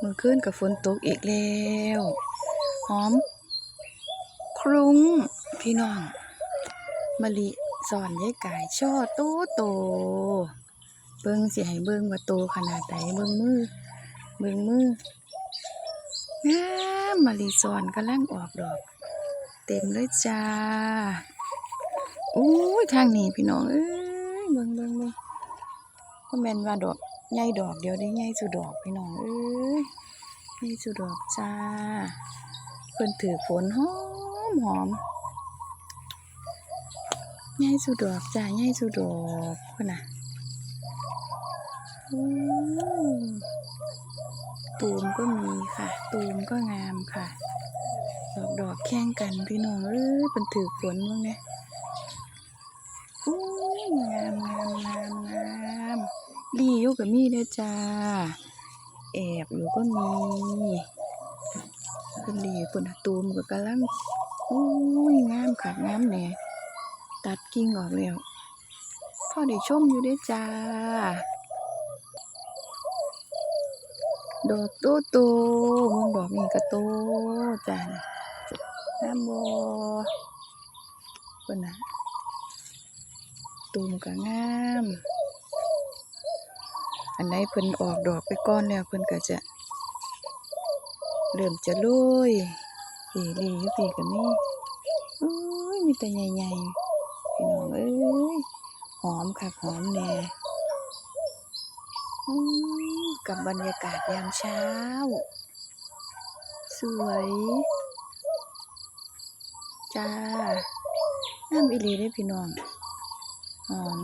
เมื่อคืนกับฝนตกอีกแล้วหอม ครุ้งพี่น้องมะลิสอนยายกายช่อโตโต เบิ่งสิให้เบิ่งว่าโตขนาดใดเบิ่งมือ เบิ่งมืองามมะลิสอนกำลังออกดอก เต็มเลยจ้าอู้ทางนี้พี่น้องเอ้ยเบิ่งเบิ่งเบิ่ง ก็แม่นว่าดอกใหญ่ดอกเดียวได้ใหญ่สุดดอกพี่น้องเอ้ยใหญ่สุดดอกจ้าเพิ่นถือฝนหอมหอมใหญ่สุดดอกจ้าใหญ่สุดดอกพุ่นน่ะตูมก็มีค่ะ ตูมก็งามค่ะ ดอกดอกแข่งกันพี่น้องเอ้ยเป็นถือฝนมั้งเนี่ยอู้ยงามงามงามง ลีอยู่กับมีเด้จ้า แอบอยู่ก็มีเป็นลีปุ่นน่ะตูมกับกำลังอู้ยงามค่ะงามแหน่ตัดกิ่งออกแล้วพ่อได้ชมอยู่เด้จ้า ดอกโตโตมองดอกนี่ก็โตจ้าน่ะน้ำบอเพิ่นนะตูมก็งาม อันไหนเพิ่นออกดอกไปก่อนแล้วเพิ่นก็จะ เริ่มจะโรยปีลีอยู่ปีก็มีอุ้ยมีแต่ใหญ่ๆพี่น้องเอ้ยหอมค่ะหอมแน่กับบรรยากาศยามเช้า สวย จ้าน้ำอีหลีได้พี่น้อง หอม